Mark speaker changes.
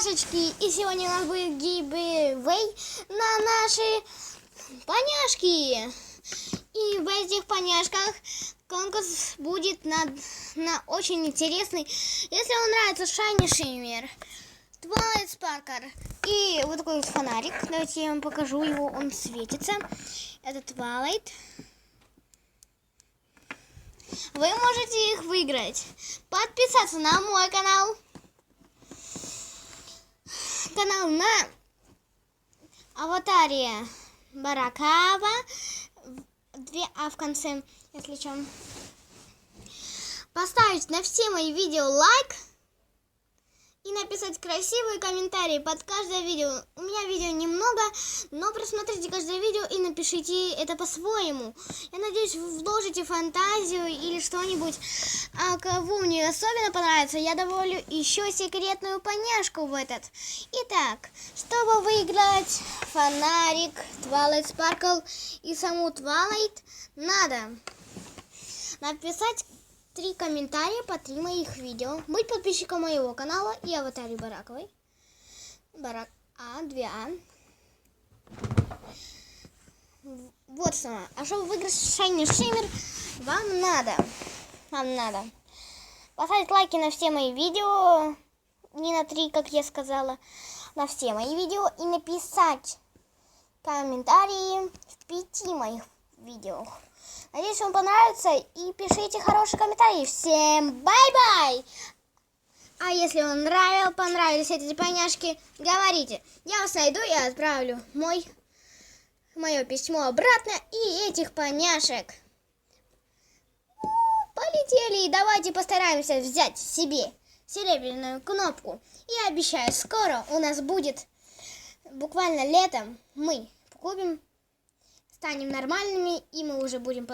Speaker 1: поняшечки. И сегодня у нас будет гибвей на наши поняшки. И в этих поняшках конкурс будет на, на очень интересный. Если вам нравится Шайни Шиммер, Twilight Sparkle и вот такой вот фонарик. Давайте я вам покажу его, он светится. Это Twilight. Вы можете их выиграть. Подписаться на мой канал. Канал на аватаре Баракава. Две А в конце, если чем. Поставить на все мои видео лайк. И написать красивые комментарии под каждое видео. У меня видео немного, но просмотрите каждое видео и напишите это по-своему. Я надеюсь, вы вложите фантазию или что-нибудь. А кому мне особенно понравится, я добавлю еще секретную поняшку в этот. Итак, чтобы выиграть фонарик, Twilight Sparkle и саму Twilight, надо написать три комментария по три моих видео. Быть подписчиком моего канала и аватаре Бараковой. Барак А, 2А. Вот что. А чтобы выиграть Шайни Шиммер, вам надо, вам надо поставить лайки на все мои видео, не на три, как я сказала, на все мои видео и написать комментарии в пяти моих видео. Надеюсь, вам понравится и пишите хорошие комментарии. Всем бай-бай! А если вам нравилось, понравились эти поняшки, говорите. Я вас найду и отправлю мой, мое письмо обратно и этих поняшек. Полетели, давайте постараемся взять себе серебряную кнопку. И обещаю, скоро у нас будет, буквально летом, мы купим, станем нормальными, и мы уже будем